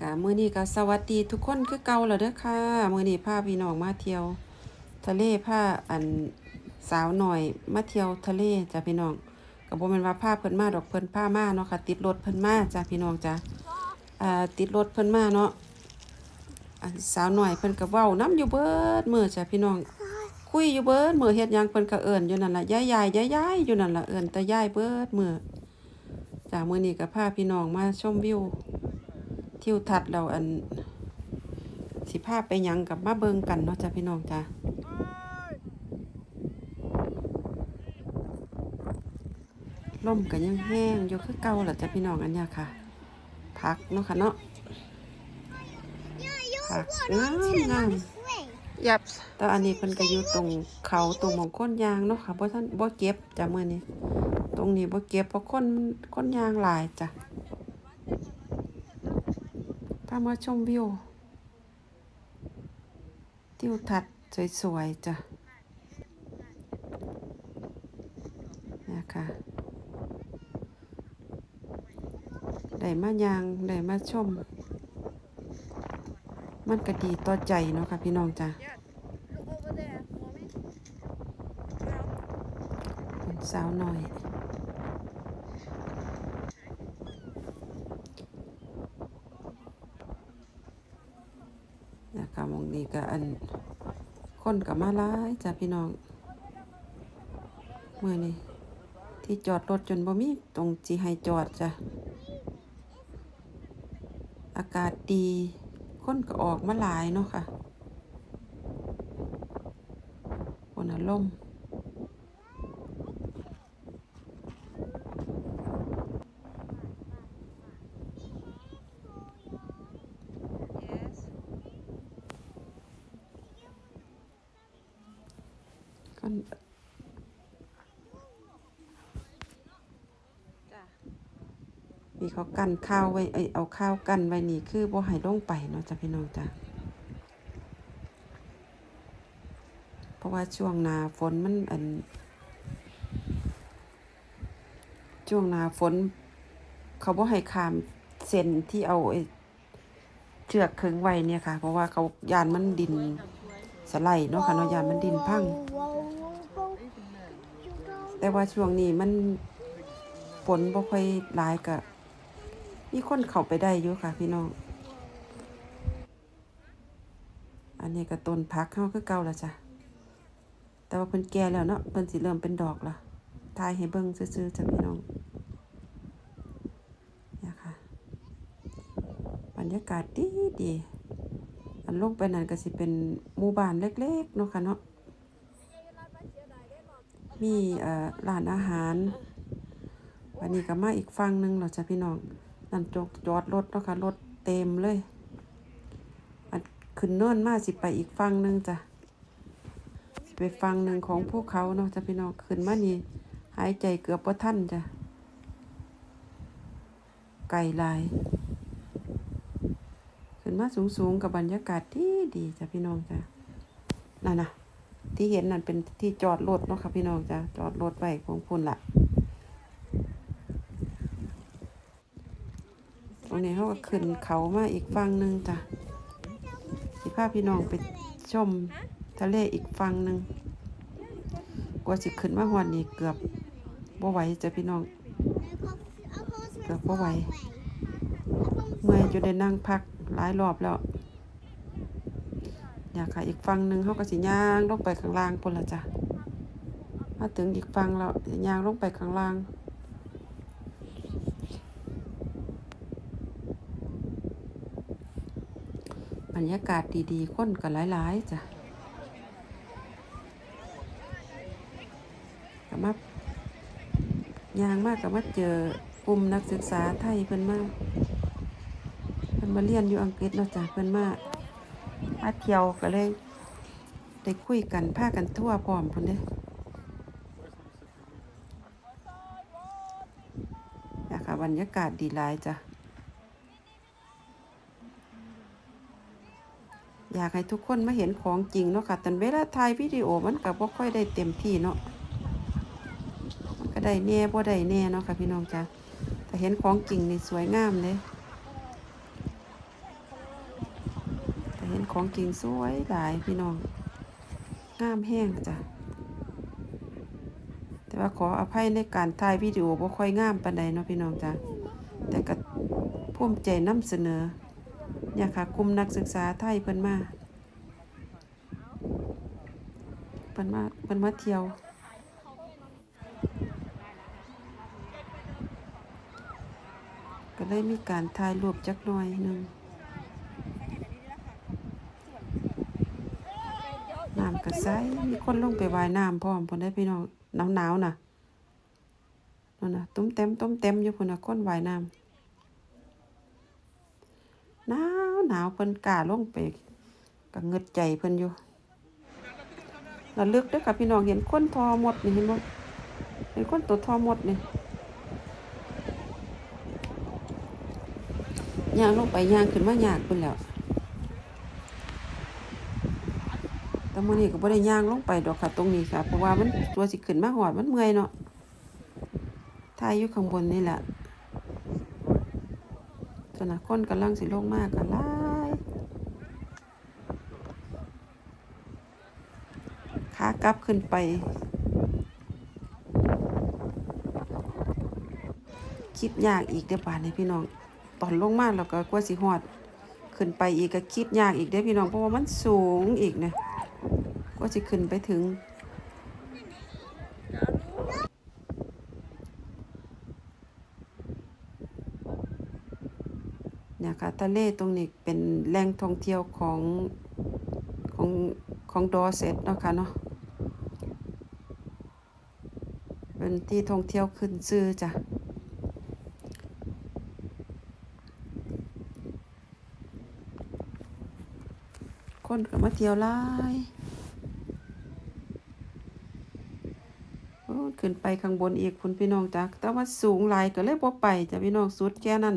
กะมื้อนี้ก็สวัสดีทุกคนคือเก่าแล้วเด้อค่ะมื้อนี้พาพี่น้องมาเที่ยว ทะเลพาอันสาวหน่อยมาเที่ยวทะเลจ้ะพี่น้องก็บ่แม่นว่าพาเพิ่นมาดอกเพิ่นพามาเนาะค่ะ ติดรถเพิ่นมาจ้ะพี่น้องจ้ะอ่าติดรถเพิ่นมาเนาะอันสาวหน่อยเพิ่นก็เว้านํอยู่เบิดมื้อจ้ะพี่น้อง คุยอยู่เบิดมื้อเฮ็ดหยังเพิ่นก็เอิ้นอยู่นั่นล่ะยายๆยายๆอยู่นั่นล่ะเอิ้นแต่ยายเบิดมื้อจ้ะมื้อนี้ก็พาพี่น้องมาชมวิว ทิวทัศน์เราอันสิภาพไปยังกับมาเบิงกันเนาะจ้ะพี่น้องจ้ะลมกันยังแห้งอยู่คือเก่าแหละจ้ะพี่น้องอันเนี้ยค่ะ พักเนาะค่ะเนาะพักงามงาม Yep. แต่อันนี้เพิ่นก็อยู่ตรงเขาตรงหมองก้นยางเนาะค่ะบ่ท่านบ่เก็บจ้ะมื้อนี้ ตรงนี้บ่เก็บเพราะคนมันคนยางหลายจ้ะามาชมวิวทิวทัศน์สวยๆจ้ะเนี่ยค่ะได้มายางได้มาชม มันก็ดีต่อใจเนาะค่ะพี่น้องจ้ะสาวหน่อย นะคะหมองนี้ก็อัน คนกับมาลายจ้ะพี่น้องเมื่อนี้ที่จอดรถจนบ่มีตรงจีให้จอดจ้ะอากาศดีคนก็ออกมาหลายเนาะค่ะคนอารมณ์ Yes. ก็ จ้ะ มี เขากันข้าวไว้เอ้ยเอาข้าวกันไว้นี่คือบ่ให้ลงไปเนาะจ้ะพี่น้องจ้ะเพราะว่าช่วงหนาฝนมันอัน ช่วงหนาฝน เขาบ่ให้ขามเส้นที่เอาไอ้เชือกขึงไว้เนี่ยค่ะ เพราะว่าเขายานมันดินสไลด์เนาะค่ะเนาะยานมันดินพัง แต่ว่าช่วงนี้มันฝนบ่ค่อยหลายก็ มีคนเข้าไปได้อยู่ค่ะ พี่น้อง อันนี้ก็ต้นพักเฮาคือเก่าแล้วจ้ะ แต่ว่าเพิ่นแก่แล้วเนาะเพิ่นสิเริ่มเป็นดอกละทายให้เบิ่งซื่อๆจ้ะพี่น้องเนี่ยค่ะ บรรยากาศดีดีอันลงไปนั่นก็สิเป็นหมู่บ้านเล็กๆเนาะค่ะเนาะ มีเอ่อร้านอาหารวันนี้ก็มาอีกฝั่งหนึ่งเราจะพี่น้อง นั่นจกจอดรถเนาะค่ะรถเต็มเลยอันขึ้นเนินมาสิไปอีกฝั่งหนึ่งจ้ะสิไปฝั่งหนึ่งของภูเขาเนาะจ้ะพี่น้องขึ้นมานี่หายใจเกือบว่าท่านจ้ะไกลลายขึ้นมาสูงๆกับบรรยากาศที่ดีจ้ะพี่น้องจ้ะนั่นนะที่เห็นนั่นเป็นที่จอดรถเนาะค่ะพี่น้องจ้ะจอดรถไว้ของพุ่นละต รงนี้เขาก็ขึ้นเขามาอีกฝั่งหนึ่งจ้ะสิพาพี่น้องไปชมทะเลอีกฝั่งหนึ่งกว่าสิขึ้นมาหอดนี่เกือบบ่ไหวจ้ะพี่น้อง เกือบบ่ไหวเมื่อยจะได้นั่งพักหลายรอบแล้ว อยากค่ะอีกฝั่งหนึ่งเขาก็สิย่างลงไปข้างล่างพุ่นละจ้ะมาถึงอีกฝั่งแล้วย่างลงไปข้างล่าง บรรยากาศดีๆคนก็หลายๆจ้ะก็มาย่างมากก็มาเจอกลุ่มนักศึกษาไทยเพิ่นมาเพิ่นมาเรียนอยู่อังกฤษเนาะจ้ะเพิ่นมามาเที่ยวก็เลยได้คุยกันพากันทั่วพร้อมพุ่นเด้อยากค่ะบรรยากาศดีหลายจ้ะ อยากให้ทุกคนมาเห็นของจริงเนาะค่ะแต่เวลาถ่ายวิดีโอมันก็บ่ค่อยได้เต็มที่เนาะมันก็ได้แน่บ่ได้แน่เนาะค่ะพี่น้องจ้ะแต่เห็นของจริงนี่สวยงามเลยแต่เห็นของกิ่งสวยหลายพี่น้องงามแห้งจ้ะแต่ว่าขออภัยในการถ่ายวิดีโอบ่ค่อยงามปานใดเนาะพี่น้องจ้ะแต่ก็ภูมิใจนำเสนอ เนี่ยค่ะคุมนักศึกษาไทยเพิ่นมาเพิ่นมาเพิ่นมาเที่ยวก็เลยมีการถ่ายรูปจักหน่อยหนึงน้ำก็ใสมีคนลงไปว่ายน้ำพร้อมพุ่นได้พี่น้องหนาวๆน่ะนั่นน่ะตุ้มเต็มตุ้มเต็มอยู่พุ่นน่ะคนว่ายน้ำ หนาว หนาวเพิ่นกล้าลงไปก็เงึดใจเพิ่นอยู่ระลึกเด้อค่ะพี่น้องเห็นคนทอหมดนี่เห็นบ่เห็นคนตัวทอหมดนี่ย่างลงไปย่างขึ้นมายากเพิ่นแล้วแต่มื้อนี้ก็บ่ได้ย่างลงไปดอกค่ะตรงนี้ค่ะเพราะว่ามันตัวสิขึ้นมาหอดมันเมื่อยเนาะถ่ายอยู่ข้างบนนี่แหละ สนะคนกำลังสิลงมากกันหลายขากลับขึ้นไป คิดยากอีกเด้อป่านนี้พี่น้อง ตอนลงมาแล้วก็กว่าสิฮอด ขึ้นไปอีกก็คิดยากอีกเด้อพี่น้องเพราะว่ามันสูงอีกเนี่ยกว่าสิขึ้นไปถึง นี่ยค่ะทะเลตรงนี้เป็นแหล่งท่องเที่ยวของของของดอเซตเนาะค่ะเนาะเป็นที่ท่องเที่ยวขึ้นชื่อจ้ะคนก็มาเที่ยวหลายโอ้ขึ้นไปข้างบนอีกคุณพี่น้องจ้ะแต่ว่าสูงหลายก็เลยบ่ไปจ้ะพี่น้องสุดแค่นั้น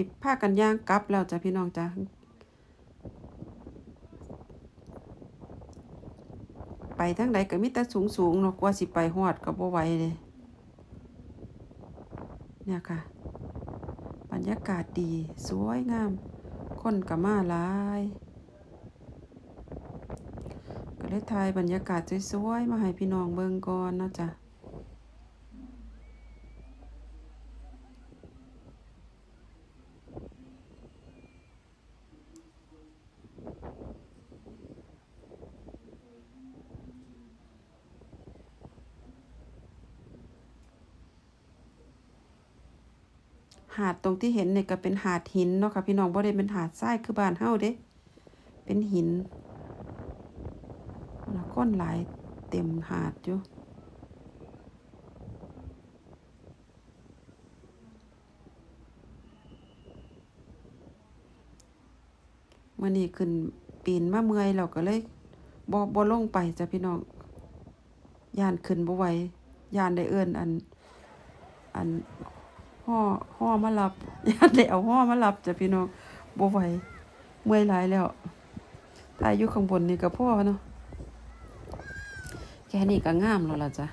สิพากันย่างกลับแล้วจ้ะพี่น้องจ้ะไปทางใดก็มีแต่สูงสูงๆเนาะกว่าสิไปฮอดก็บ่ไหวเลยเนี่ยค่ะ บรรยากาศดีสวยงาม คนก็มาหลาย ก็เลยถ่ายบรรยากาศสวยๆมาให้พี่น้องเบิ่งก่อนเนาะจ้ะ หาดตรงที่เห็นเนี่ยก็เป็นหาดหินเนาะค่ะพี่น้องบ่ได้เป็นหาดทรายคือบ้านเฮาเด้เป็นหินแล้วก้นหลายเต็มหาดอยู่มื้อนี้ขึ้นปีนมาเมื่อยแล้วก็เลยบ่บ่ลงไปจ้ะพี่น้องยานขึ้นบ่ไหวยานได้เอิ้นอัน อัน ห่อห่อมารับญาติได้เอาห่อมารับจ้ะพี่น้องบ่ไหวเมื่อยหลายแล้วถ้าอยู่ข้างบนนี่ก็พ่อเนาะแค่นี้ก็งามแล้วล่ะจ้ะ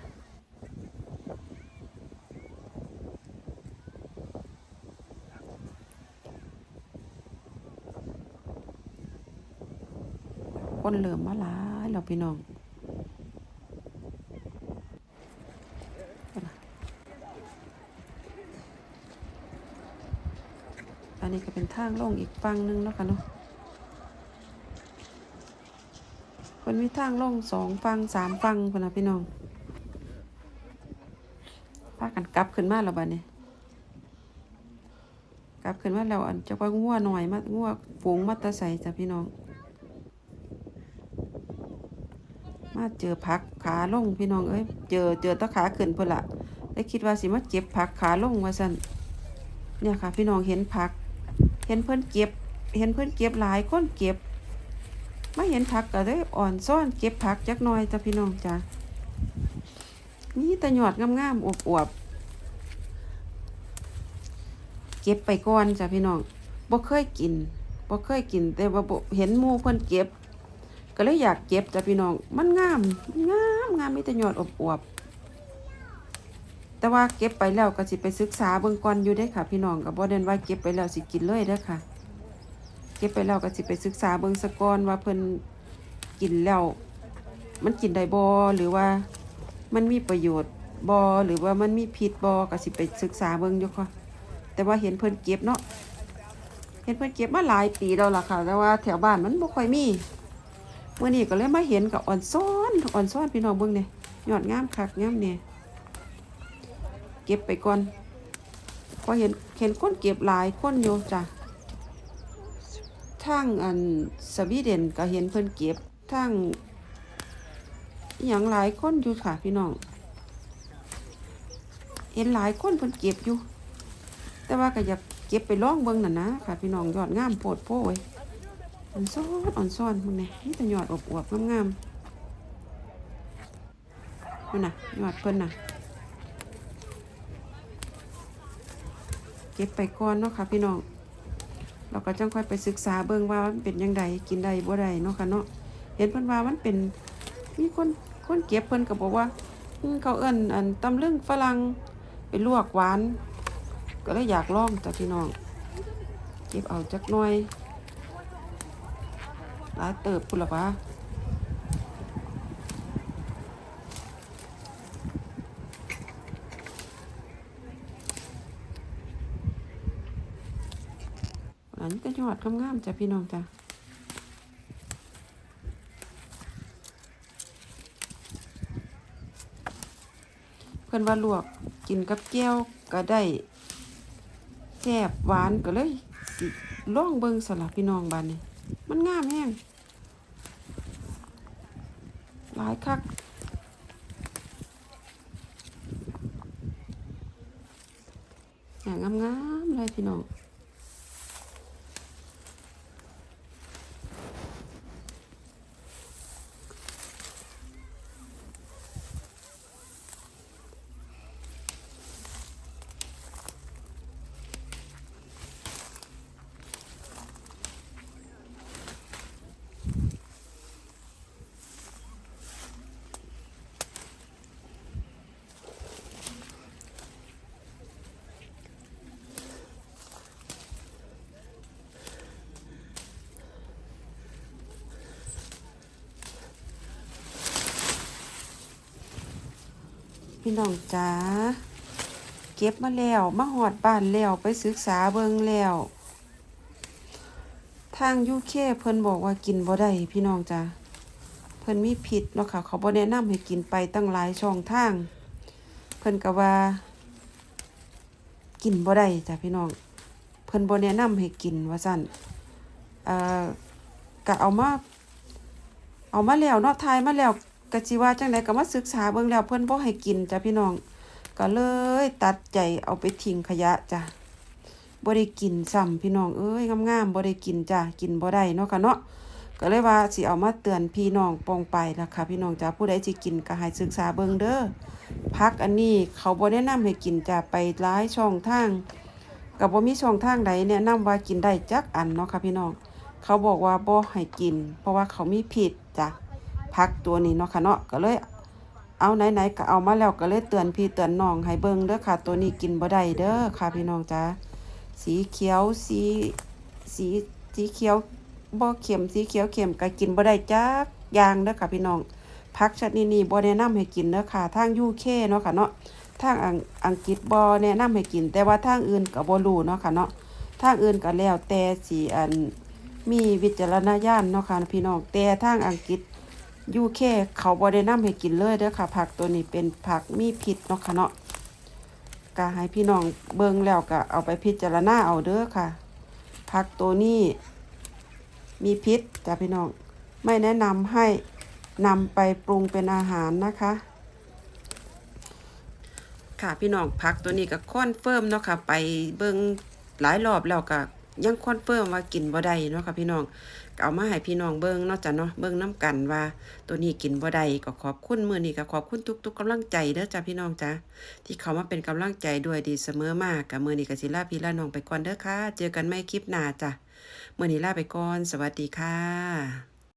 คนเริ่มมาหลายแล้วพี่น้อง อั นี้ก็เป็นทางลงอีกฝั่งหนึงเนาะค่ะเนาะมันมีทางลงสองฝั่งสามฝั่งพนนะพี่น้องพากันกลับขึ้นมาแล้วบัดนี้กลับขึ้นมาแล้วอันจะว่างัวหน่อยมางัวฝูงมาแตะใสจ้ะพี่น้อง มาเจอพักขาลงพี่น้องเอ้ยเจอเจอตะขาขึ้นพุ่นละได้คิดว่าสิมาเก็บผักขาลงว่าซั่นเนี่ยค่ะ พี่น้องเห็นผัก เห็นเพื่อนเก็บ เห็นเพื่อนเก็บหลายคนเก็บมาเห็นผักก็เลยอ่อนซ่อนเก็บผักจักหน่อยจ้ะพี่น้องจ้ะมีแต่หยอดงามๆอวบๆเก็บไปก่อนจ้ะพี่น้องบ่เคยกินบ่เคยกิน แต่ว่าเห็นหมูเพิ่นเก็บ ก็เลยอยากเก็บจ้ะพี่น้อง มันงามมันงามงามมีแต่หยอดอวบๆ แต่ว่าเก็บไปแล้วก็สิไปศึกษาเบิ่งก่อนอยู่เด้ค่ะ พี่น้องก็บ่เด่นว่าเก็บไปแล้วสิกินเลยเด้อค่ะ เก็บไปแล้วก็สิไปศึกษาเบิ่งสะกอนว่าเพิ่นกินแล้ว มันกินได้บ่หรือว่ามันมีประโยชน์บ่หรือว่ามันมีพิษบ่ก็สิไปศึกษาเบิ่งอยู่ค่ะแต่ว่าเห็นเพิ่นเก็บเนาะเห็นเพิ่นเก็บมาหลายปีแล้วล่ะค่ะ แต่ว่าแถวบ้านมันบ่ค่อยมีเมื้อนี้ก็เลยมาเห็นกับอ่อนซ้อนอ่อนซ้อนพี่น้องเบิ่งเนี่ยยอดงามคักงามเนี่ย เก็บไปก่อนเพอเห็นเห็นคนเก็บหลายคนอยู่จ้ะทางอันสวีเดนก็เห็นเพิ่นเก็บทางอย่างหลายคนอยู่ค่ะพี่น้อง เห็นหลายคนเพิ่นเก็บอยู่ แต่ว่าก็อยากเก็บไปล่องเบิ่งน่ะนะค่ะพี่น้องยอดงามโพดโพ้ยอ่อนซ้อนอ่อนซ้อนมึงนี่มีแต่ยอดอวบงามๆนั่นน่ะยอดเพิ่นน่ะ เก็บไปก่อนเนาะค่ะพี่น้องเราก็จังค่อยไปศึกษาเบิ่งว่ามันเป็นยังไงกินได้บ่ได้เนาะค่ะเนาะเห็นเพิ่นว่ามันเป็นมีคนคนเก็บเพิ่นก็บอกว่าเขาเอิ้นอันตำลึงฝรั่งไปลวกหวาน ก็เลยอยากลองจ้ะพี่น้อง เก็บเอาจักหน่อยหลายเติบพุ่นละวะอันนี้ก็ยอด งามๆจ้ะพี่น้องจ้ะเพิ่อนว่าลวกกินกับแก้วก็ได้แซ่บหวานก็เลยสิลองเบิงสลับพี่น้องบ้านนี้ มันงามแฮงหลายคักอย่างงามๆเลยพี่น้อง พี่น้องจ๋าเก็บมาแล้วมาหอดบ้านแล้วไปศึกษาเบิ่งแล้ว ทางยูเคเพิ่นบอกว่ากินบ่ได้พี่น้องจ้าเพิ่นมีพิษเนาะค่ะ เขาบ่แนะนำให้กินไปตั้งหลายช่องทาง เพิ่นก็ว่า กินบ่ได้จ้ะพี่น้อง เพิ่นบ่แนะนำให้กินว่าซั่นเอ่อก็เอามาเอามาแล้วเนาะทายมาแล้ว ก็สิว่าจังไดก็มาศึกษาเบิ่งแล้วเพิ่นบ่ให้กินจ้ะพี่น้อง ก็เลยตัดใจเอาไปทิ้งขยะจ้ะบ่ได้กินซ้ำพี่น้องเอ้ยงามๆบ่ได้กินจ้ะกินบ่ได้เนาะค่ะเนาะก็เลยว่าสิเอามาเตือนพี่น้องปองไปนะค่ะพี่น้องจ้ะผู้ใดสิกินก็ให้ศึกษาเบิ่งเด้อพักอันนี้เขาบ่แนะนำให้กินจ้ะไปหลายช่องทางก็บ่มีช่องทางใดแนะนำว่ากินได้จักอันเนาะค่ะพี่น้อง เขาบอกว่าบ่ให้กิน เพราะว่าเขามีพิษจ้ะ พักตัวนี้เนาะค่ะเนาะก็เลยเอาไหนๆก็เอามาแล้วก็เลยเตือนพี่เตือนน้องให้เบิ่งเด้อค่ะ ตัวนี้กินบ่ได้เด้อค่ะพี่น้องจ้าสีเขียวสีสีสีเขียวบ่เข็มสีเขียวเข็มก็กินบ่ได้จักอย่างเด้อค่ะพี่น้องผักชนิดนี้บ่แนะนำให้กินเด้อค่ะทาง UK เคเนาะค่ะเนาะทางอังอังกฤษบ่แนะนำให้กิน แต่ว่าทางอื่นก็บ่รู้เนาะค่ะเนาะทางอื่นก็แล้วแต่สิอันมีวิจารณญาณเนาะค่ะพี่น้องแต่ทางอังกฤษ ยูเคเขาบ่ได้นำให้กินเลยเด้อค่ะ ผักตัวนี้เป็นผักมีพิษเนาะค่ะเนาะก็ให้พี่น้องเบิ่งแล้วก็เอาไปพิจารณาเอาเด้อค่ะ ผักตัวนี้มีพิษจ้ะพี่น้อง ไม่แนะนำให้นำไปปรุงเป็นอาหารนะคะ ค่ะพี่น้องผักตัวนี้ก็คอนเฟิร์มเนาะค่ะ ไปเบิ่งหลายรอบแล้วก็ ยังคอนเฟิร์มว่ากินบ่ได้เนาะค่ะพี่น้องเอามาให้พี่น้องเบิ้งนอกจากเนาะเบิ้งน้กันว่า ตัวนี้กินบ่ได้ก็ขอบคุณมื้อนี้ก็ขอบคุณทุกๆกำลังใจเด้อจ้าพี่น้องจ้าที่เขามาเป็นกำลังใจด้วยดีเสมอมากกับมื้อนี้ก็สิลาพี่ลาน้องไปก่อนเด้อค่ะ เจอกันใหม่คลิปหน้าจ้ะมื้อนี้ลาไปก่อน สวัสดีค่ะ